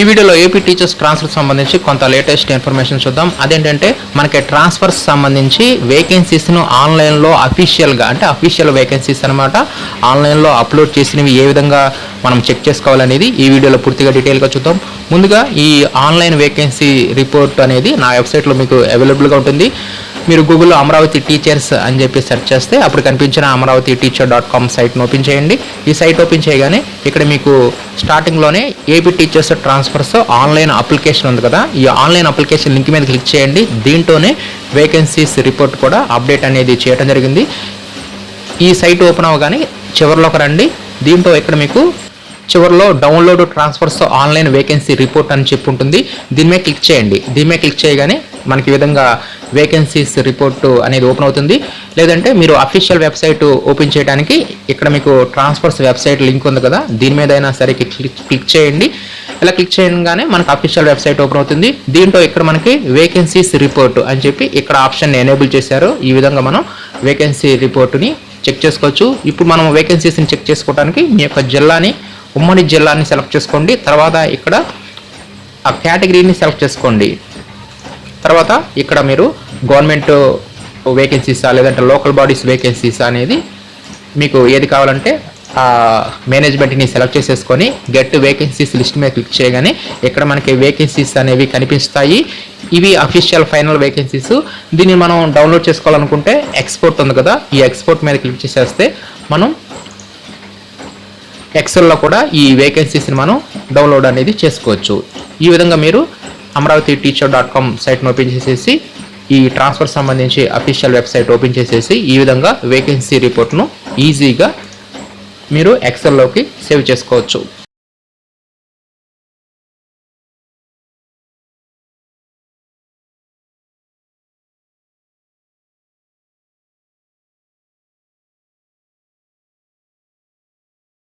ఈ వీడియోలో AP teachers transfer సంబంధించి కొంత లేటెస్ట్ ఇన్ఫర్మేషన్ చూద్దాం. అదేంటంటే మనకి ట్రాన్స్ఫర్స్ సంబంధించి వేకెన్సీస్ను ఆన్లైన్లో అఫీషియల్గా అంటే అఫీషియల్ వేకెన్సీస్ అనమాట ఆన్లైన్లో అప్లోడ్ చేసినవి ఏ విధంగా మనం చెక్ చేసుకోవాలనేది ఈ వీడియోలో పూర్తిగా డీటెయిల్గా చూద్దాం. ముందుగా ఈ ఆన్లైన్ వేకెన్సీ రిపోర్ట్ అనేది నా వెబ్సైట్లో మీకు అవైలబుల్గా ఉంటుంది. మీరు గూగుల్లో అమరావతి టీచర్స్ అని చెప్పి సెర్చ్ చేస్తే అప్పుడు కనిపించిన అమరావతి టీచర్ డాట్ కామ్ సైట్ని ఓపెన్ చేయండి. ఈ సైట్ ఓపెన్ చేయగానే ఇక్కడ మీకు స్టార్టింగ్లోనే AP teachers transfers online application ఉంది కదా. ఈ ఆన్లైన్ అప్లికేషన్ లింక్ మీద క్లిక్ చేయండి. దీంట్లోనే వేకెన్సీస్ రిపోర్ట్ కూడా అప్డేట్ అనేది చేయడం జరిగింది. ఈ సైట్ ఓపెన్ అవ్వగానే చివరిలోకి రండి. దీంట్లో ఇక్కడ మీకు చివరిలో download transfers online vacancy report అని చెప్పి ఉంటుంది. దీని మీద క్లిక్ చేయండి. దీని మీద క్లిక్ చేయగానే మనకి ఈ విధంగా వేకెన్సీస్ రిపోర్ట్ అనేది ఓపెన్ అవుతుంది. లేదంటే మీరు అఫీషియల్ వెబ్సైట్ ఓపెన్ చేయడానికి ఇక్కడ మీకు ట్రాన్స్ఫర్స్ వెబ్సైట్ లింక్ ఉంది కదా దీని మీద అయినా సరే క్లిక్ క్లిక్ చేయండి. ఇలా క్లిక్ చేయగానే మనకు అఫీషియల్ వెబ్సైట్ ఓపెన్ అవుతుంది. దీంట్లో ఇక్కడ మనకి వేకెన్సీస్ రిపోర్ట్ అని చెప్పి ఇక్కడ ఆప్షన్ ఎనేబుల్ చేశారు. ఈ విధంగా మనం వేకెన్సీ రిపోర్ట్ని చెక్ చేసుకోవచ్చు. ఇప్పుడు మనం వేకెన్సీస్ని చెక్ చేసుకోవడానికి మీ యొక్క జిల్లాని ఉమ్మడి జిల్లాని సెలెక్ట్ చేసుకోండి. తర్వాత ఇక్కడ ఆ కేటగిరీని సెలెక్ట్ చేసుకోండి. తర్వాత ఇక్కడ మీరు గవర్నమెంట్ వేకెన్సీసా లేదంటే లోకల్ బాడీస్ వేకెన్సీసా అనేది మీకు ఏది కావాలంటే ఆ మేనేజ్మెంట్ని సెలెక్ట్ చేసేసుకొని గెట్ వేకెన్సీస్ లిస్ట్ మీద క్లిక్ చేయగానే ఇక్కడ మనకి వేకెన్సీస్ అనేవి కనిపిస్తాయి. ఇవి అఫీషియల్ ఫైనల్ వేకెన్సీస్ దీన్ని మనం డౌన్లోడ్ చేసుకోవాలనుకుంటే ఎక్స్పోర్ట్ ఉంది కదా ఈ ఎక్స్పోర్ట్ మీద క్లిక్ చేసేస్తే మనం ఎక్సెల్లో కూడా ఈ వేకెన్సీస్ని మనం డౌన్లోడ్ అనేది చేసుకోవచ్చు. ఈ విధంగా మీరు అమరావతి టీచర్ డాట్ కామ్ సైట్ను ఓపెన్ చేసేసి ఈ ట్రాన్స్ఫర్ సంబంధించి అఫీషియల్ వెబ్సైట్ ఓపెన్ చేసేసి ఈ విధంగా వేకెన్సీ రిపోర్ట్ను ఈజీగా మీరు ఎక్సెల్లోకి సేవ్ చేసుకోవచ్చు.